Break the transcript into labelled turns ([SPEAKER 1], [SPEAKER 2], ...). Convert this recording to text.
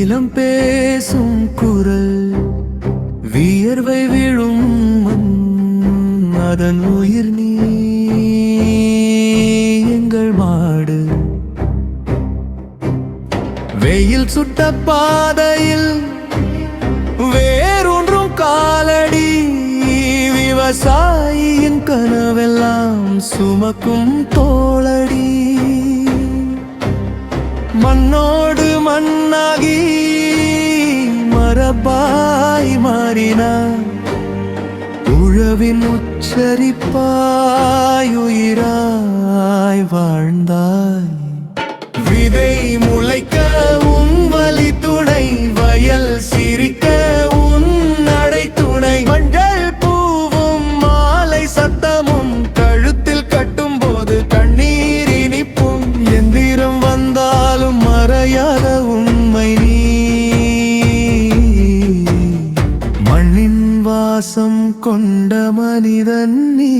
[SPEAKER 1] நிலம் பேசும் குரல் வியர்வை விழும் அதன் உயிர் நீ எங்கள் மாடு. வெயில் சுட்ட பாதையில் வேறொன்றும் காலடி விவசாயியின் கனவெல்லாம் சுமக்கும் தோளடி. மண்ணோடு மண் மண்ணாகி மரபாய் மாறினார் உழவின் உச்சரிப்பாய் உயிராய் வாழ்ந்தாய். விதை முளைக்க உன் வழி துணை வயல் சிரிக்க உன் நடை துணை. மஞ்சள் பூவும் மாலை சத்தமும் கழுத்தில் கட்டும் போது கண்ணீர் இனிப்பும். எந்திரம் வந்தாலும் மறையாத ఉండమనిదన్నీ